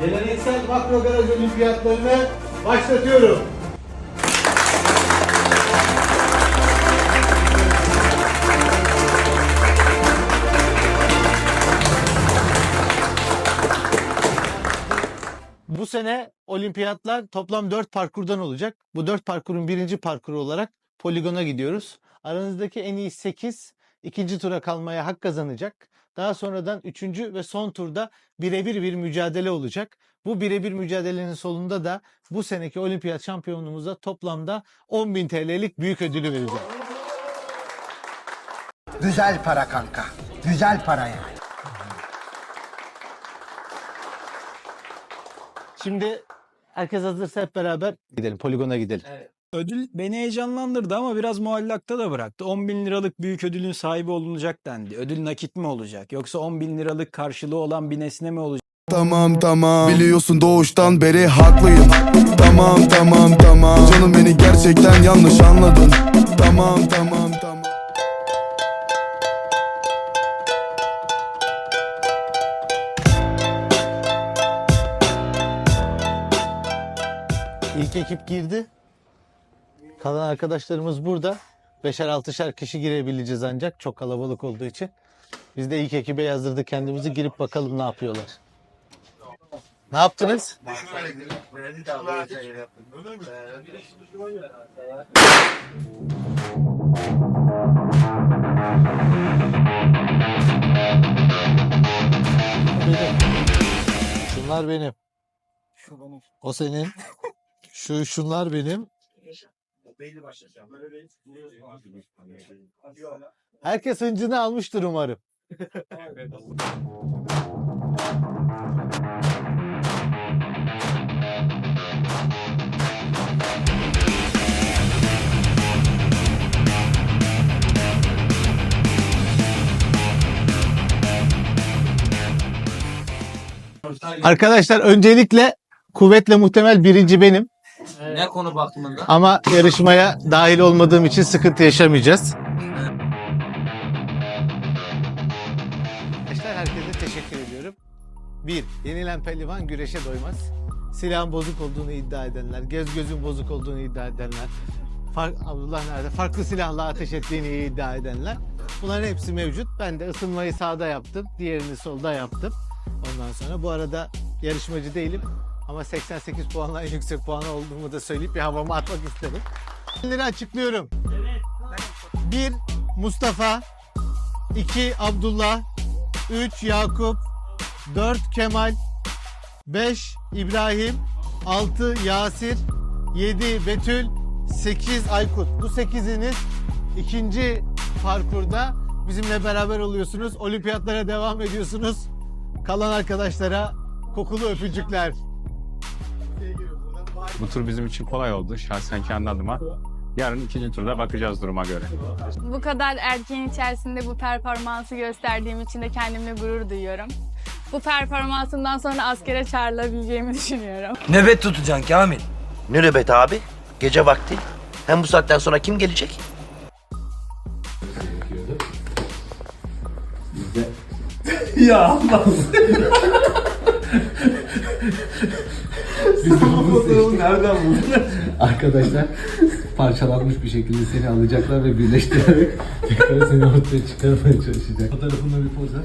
Geleneksel makro garaj olimpiyatlarını başlatıyorum. Bu sene olimpiyatlar toplam 4 parkurdan olacak. Bu 4 parkurun birinci parkuru olarak poligona gidiyoruz. Aranızdaki en iyi 8 ikinci tura kalmaya hak kazanacak. Daha sonradan üçüncü ve son turda birebir bir mücadele olacak. Bu birebir mücadelenin sonunda da bu seneki olimpiyat şampiyonumuza toplamda 10.000 TL'lik büyük ödülü vereceğim. Güzel para kanka. Güzel para yani. Şimdi herkes hazırsa hep beraber gidelim, poligona gidelim. Ödül beni heyecanlandırdı ama biraz muallakta da bıraktı. 10 bin liralık büyük ödülün sahibi olunacak dendi. Ödül nakit mi olacak? Yoksa 10 bin liralık karşılığı olan bir nesne mi olacak? Tamam tamam Biliyorsun doğuştan beri haklıyım Tamam tamam tamam Canım beni gerçekten yanlış anladın Tamam tamam tamam İlk ekip girdi. Kalan arkadaşlarımız burada. Beşer altışar kişi girebileceğiz ancak çok kalabalık olduğu için. Biz de ilk ekibe yazdırdık kendimizi girip bakalım ne yapıyorlar. Ne yaptınız? Benim. Şunlar benim. O senin. Şu şunlar benim. Herkes hıncını almıştır umarım. Arkadaşlar öncelikle kuvvetle muhtemel birinci benim. Ne konu bakımında? Ama yarışmaya dahil olmadığım için sıkıntı yaşamayacağız. Arkadaşlar herkese teşekkür ediyorum. Bir, yenilen pehlivan güreşe doymaz. Silahın bozuk olduğunu iddia edenler, göz gözün bozuk olduğunu iddia edenler, fark, Abdullah nerede? Farklı silahla ateş ettiğini iddia edenler. Bunların hepsi mevcut. Ben de ısınmayı sağda yaptım, diğerini solda yaptım. Ondan sonra bu arada yarışmacı değilim ama 88 puanla en yüksek puanı olduğumu da söyleyip bir havamı atmak istedim. Kendileri açıklıyorum. 1 Mustafa 2 Abdullah 3 Yakup 4 Kemal 5 İbrahim 6 Yasir 7 Betül 8 Aykut. Bu 8'iniz ikinci parkurda bizimle beraber oluyorsunuz. Olimpiyatlara devam ediyorsunuz. Kalan arkadaşlara kokulu öpücükler. Bu tur bizim için kolay oldu şahsen kendi adıma. Yarın ikinci turda bakacağız duruma göre. Bu kadar erkeğin içerisinde bu performansı gösterdiğim için de kendimle gurur duyuyorum. Bu performansımdan sonra askere çağrılabileceğimi düşünüyorum. Nöbet tutacaksın Kamil. Ne nöbet abi? Gece vakti. Hem bu saatten sonra kim gelecek? Arkadaşlar parçalanmış bir şekilde seni alacaklar ve birleştirerek tekrar seni ortaya çıkarmaya çalışacak. Fotoğrafında bir poz ver.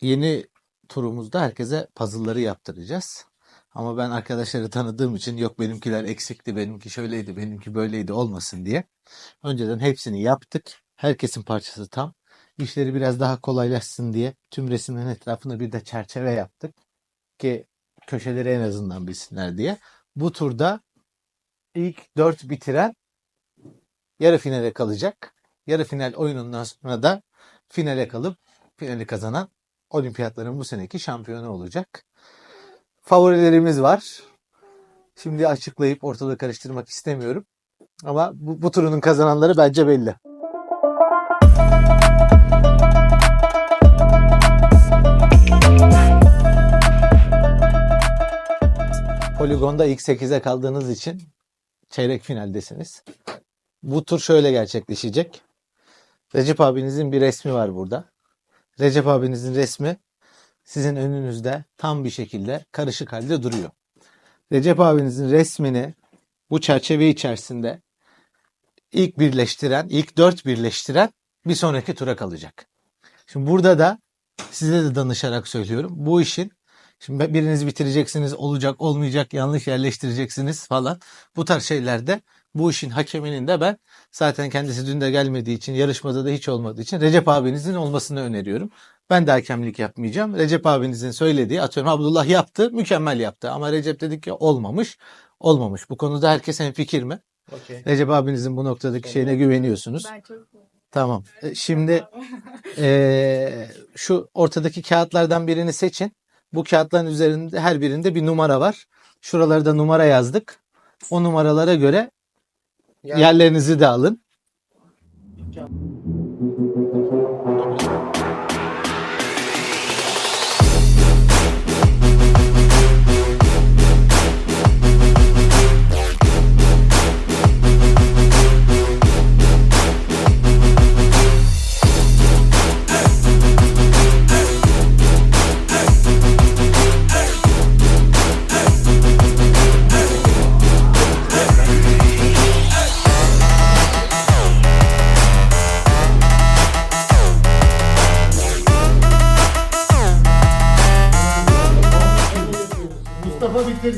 Yeni turumuzda herkese puzzle'ları yaptıracağız. Ama ben arkadaşları tanıdığım için yok benimkiler eksikti, benimki şöyleydi, benimki böyleydi olmasın diye. Önceden hepsini yaptık. Herkesin parçası tam. İşleri biraz daha kolaylaşsın diye tüm resimlerin etrafına bir de çerçeve yaptık. Ki köşeleri en azından bilsinler diye. Bu turda ilk dört bitiren yarı finale kalacak. Yarı final oyunundan sonra da finale kalıp finali kazanan olimpiyatların bu seneki şampiyonu olacak. Favorilerimiz var. Şimdi açıklayıp ortalığı karıştırmak istemiyorum. Ama bu, bu turunun kazananları bence belli. Poligonda ilk 8'e kaldığınız için çeyrek finaldesiniz. Bu tur şöyle gerçekleşecek. Recep abinizin bir resmi var burada. Recep abinizin resmi sizin önünüzde tam bir şekilde karışık halde duruyor. Recep abinizin resmini bu çerçeve içerisinde ilk birleştiren, ilk dört birleştiren bir sonraki tura kalacak. Şimdi burada da size de danışarak söylüyorum. Bu işin şimdi biriniz bitireceksiniz, olacak, olmayacak, yanlış yerleştireceksiniz falan. Bu tarz şeylerde bu işin hakeminin de ben zaten kendisi dün de gelmediği için, yarışmada da hiç olmadığı için Recep abinizin olmasını öneriyorum. Ben de hakemlik yapmayacağım. Recep abinizin söylediği, atıyorum Abdullah yaptı, mükemmel yaptı. Ama Recep dedi ki olmamış, olmamış. Bu konuda herkes hemfikir mi? Recep abinizin bu noktadaki şeyine güveniyorsunuz. Ben çok Tamam. E, Şimdi eee, şu ortadaki kağıtlardan birini seçin. Bu kağıtların üzerinde her birinde bir numara var. Şuraları da numara yazdık. O numaralara göre yerlerinizi de alın. Mustafa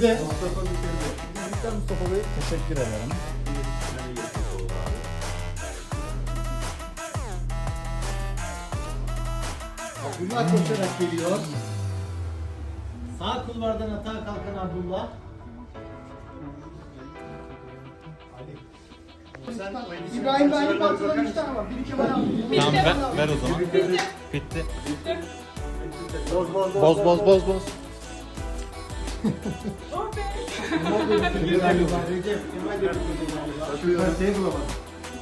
bitirdi. Mustafa bitirdi. Mustafa Bey teşekkür ederim. Abdullah koşarak geliyor. Sağ kulvardan atağa kalkan Abdullah. İbrahim Bey'in tane var. Bir iki var. Tamam ver, ver o zaman. Bitti. Boz boz boz boz.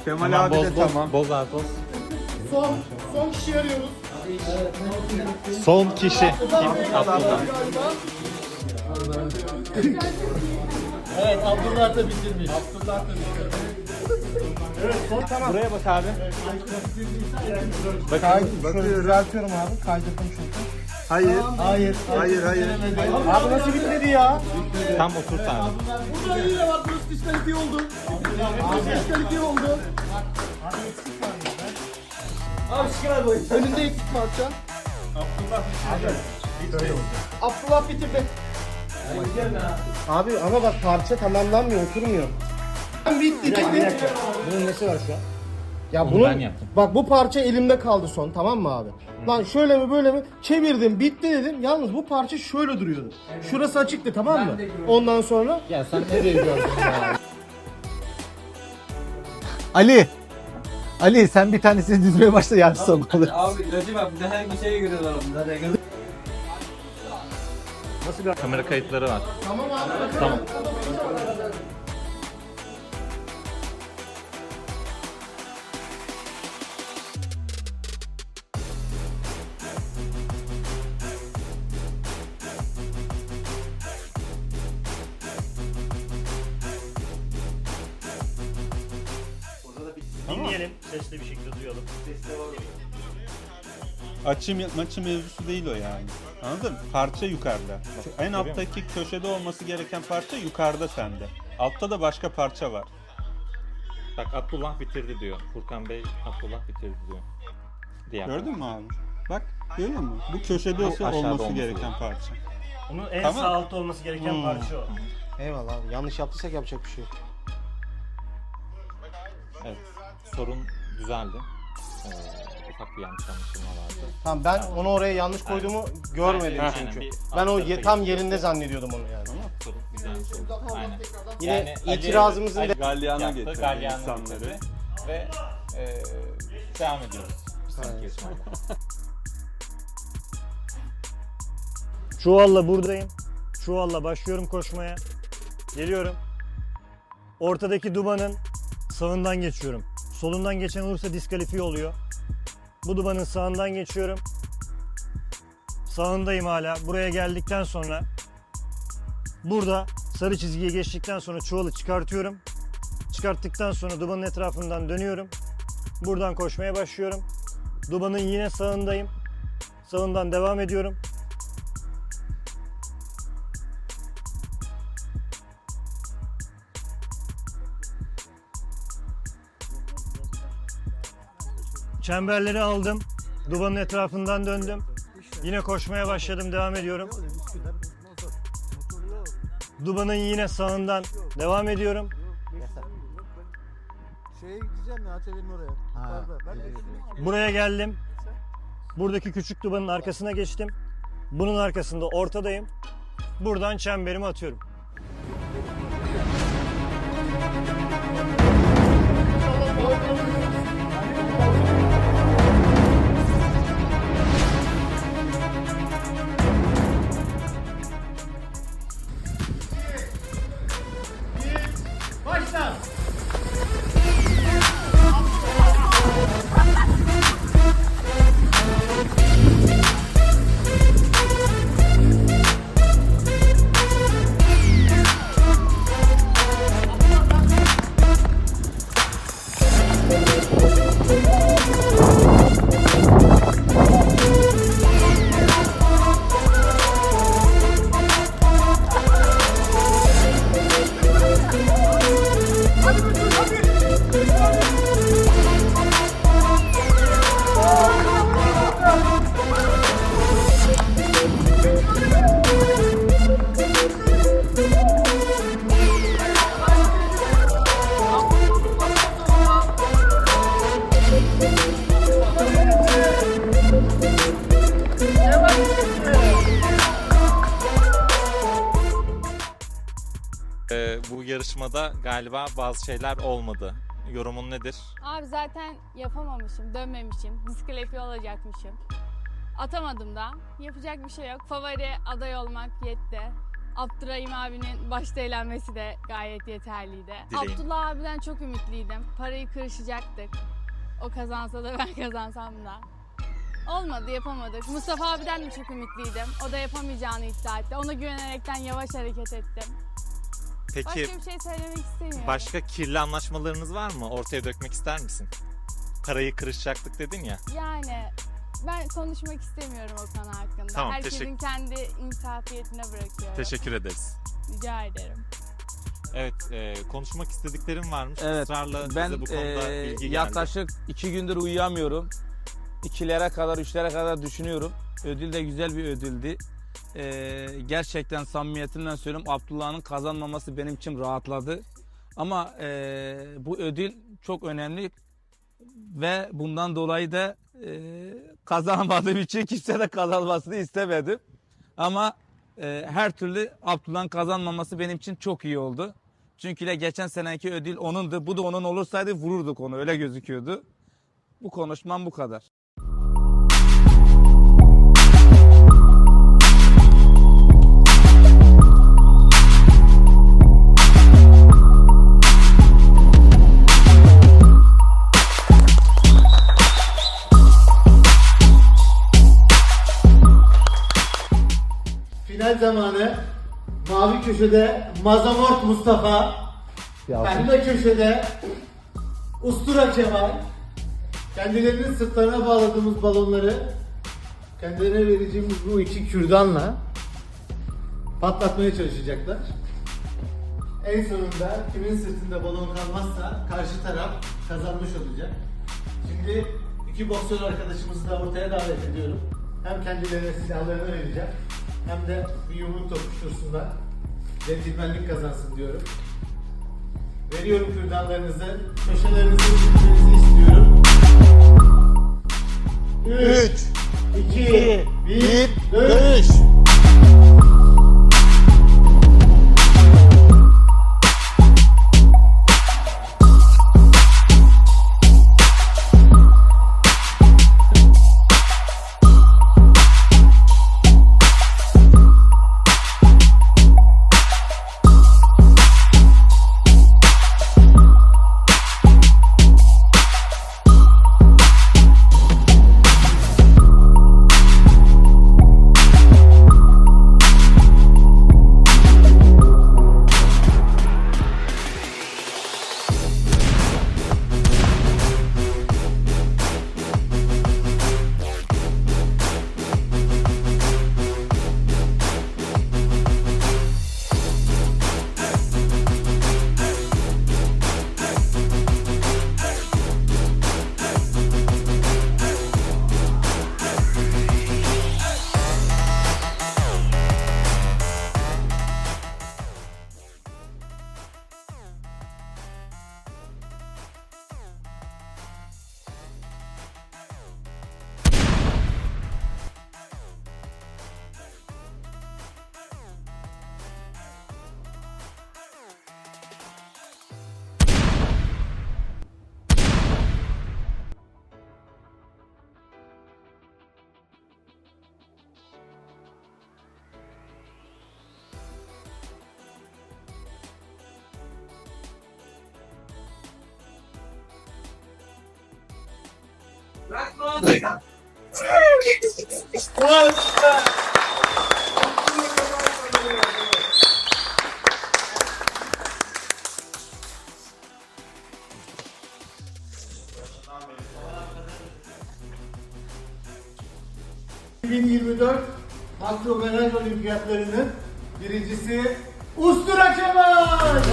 Kemal abi de tamam. Boz abi boz. Son, son kişi arıyoruz. Son kişi. Kim? Abdullah. Evet Abdullah da bitirmiş. Abdullah da Buraya bak abi. Şöyle düzeltiyorum abi. Kaydırdım çünkü. Hayır. Hayır. Hayır hayır. Abi nasıl bitmedi ya? Tam oturt abi. Burada yine var. Burası diskalifiye oldu. Burası diskalifiye oldu. Abi çıkar boyu. Önünde eksik mi atacaksın? Abdullah Abdullah bitirdi. Abi ama bak parça tamamlanmıyor, oturmuyor. Bitti, bitti. Bunun nesi var şu an? Ya bunun, ben yaptım. bak bu parça elimde kaldı son tamam mı abi? Lan şöyle mi böyle mi çevirdim bitti dedim. Yalnız bu parça şöyle duruyordu. Şurası açıktı tamam mı? Ondan sonra Ya sen nereye gördün ya? Ali. Ali sen bir tanesini dizmeye başla yani son olur. Abi Recep abi de her şeye göre var bunlar. Kamera kayıtları var. Dinleyelim. Sesli bir şekilde duyalım. Açı, maçı mevzusu değil o yani. Anladın mı? Parça yukarıda. en alttaki köşede olması gereken parça yukarıda sende. Altta da başka parça var. Bak Abdullah bitirdi diyor. Furkan Bey Abdullah bitirdi diyor. Diğer Gördün mü abi? Bak görüyor musun? Bu köşede aşağıda olması olması gereken gerekiyor. parça. Onun en Tamam. sağ altta olması gereken Hmm. parça o. Eyvallah abi. Yanlış yaptıysak yapacak bir şey yok. Evet. Sorun düzeldi. Ee, ufak bir yanlış anlaşılma vardı. Tamam ben onu oraya yanlış koyduğumu görmedim Aynen, çünkü. bir Ben o ye- tam geçti. yerinde zannediyordum onu yani. Tamam. Sorun. Aynen. Yine Yani Ali- itirazımızın Ali da Galyana yaptı, getirdi galyana insanları. getirdi. Ve e, devam ediyoruz. Sonraki yarışmaya. Çuvalla buradayım. Çuvalla başlıyorum koşmaya. Geliyorum. Ortadaki dumanın sağından geçiyorum. Solundan geçen olursa diskalifiye oluyor. Bu dumanın sağından geçiyorum. Sağındayım hala. Buraya geldikten sonra burada sarı çizgiye geçtikten sonra çuvalı çıkartıyorum. Çıkarttıktan sonra dumanın etrafından dönüyorum. Buradan koşmaya başlıyorum. Dumanın yine sağındayım. Sağından devam ediyorum. Çemberleri aldım. Dubanın etrafından döndüm. Yine koşmaya başladım. Devam ediyorum. Dubanın yine sağından devam ediyorum. Şeye gideceğim ya ATV'nin oraya. Ha, Buraya geldim. Buradaki küçük dubanın arkasına geçtim. Bunun arkasında ortadayım. Buradan çemberimi atıyorum. Yarışmada galiba bazı şeyler olmadı. Yorumun nedir? Abi zaten yapamamışım, dönmemişim, diskalifiye olacakmışım. Atamadım da. Yapacak bir şey yok. Favori aday olmak yetti. Abdurrahim abinin başta eğlenmesi de gayet yeterliydi. Dileğin. Abdullah abiden çok ümitliydim. Parayı kırışacaktık. O kazansa da ben kazansam da. Olmadı yapamadık. Mustafa abiden de çok ümitliydim. O da yapamayacağını iddia etti. Ona güvenerekten yavaş hareket ettim. Peki Başka bir şey söylemek istemiyorum. başka kirli anlaşmalarınız var mı? Ortaya dökmek ister misin? Parayı kırışacaktık dedin ya. Yani ben konuşmak istemiyorum o konu hakkında. Tamam, Herkesin teşekkür- kendi insafiyetine bırakıyorum. Teşekkür ederiz. Rica ederim. Evet, e, konuşmak istediklerim varmış. Evet, Israrla Ben bize bu konuda eee, bilgi geldi. yaklaşık iki gündür uyuyamıyorum. İkilere kadar, üçlere kadar düşünüyorum. Ödül de güzel bir ödüldü. Eee, gerçekten samimiyetimle söylüyorum Abdullah'ın kazanmaması benim için rahatladı. Ama eee, bu ödül çok önemli ve bundan dolayı da eee kazanamadığım için kimse de kazanmasını istemedim. Ama eee, her türlü Abdullah'ın kazanmaması benim için çok iyi oldu. Çünkü geçen seneki ödül onundu. Bu da onun olursaydı vururduk onu. Öyle gözüküyordu. Bu konuşmam bu kadar. Final zamanı. Mavi köşede Mazamort Mustafa. Pembe köşede Ustura Kemal. Kendilerinin sırtlarına bağladığımız balonları kendilerine vereceğimiz bu iki kürdanla patlatmaya çalışacaklar. En sonunda kimin sırtında balon kalmazsa karşı taraf kazanmış olacak. Şimdi iki boksör arkadaşımızı da ortaya davet ediyorum. Hem kendilerine silahlarını vereceğim hem de bir yumruk tokuştursunlar. Centilmenlik kazansın diyorum. Veriyorum kürdanlarınızı. Köşelerinizi çekmenizi istiyorum. 3 2 1 Dönüş! Akro Garaj Olimpiyatlarının birincisi Ustura Kemal.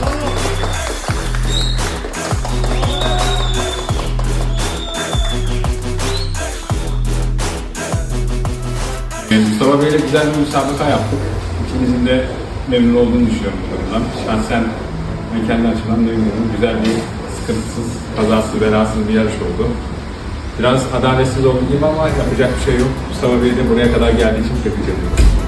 Güzel bir müsabaka yaptık. İkimizin de memnun olduğunu düşünüyorum bu durumdan. Şahsen ben kendi açımdan memnunum. Güzel bir sıkıntısız, kazasız, belasız bir yarış oldu. Biraz adaletsiz oldu ama yapacak bir şey yok. Mustafa Bey de buraya kadar geldiği için tebrik ediyorum.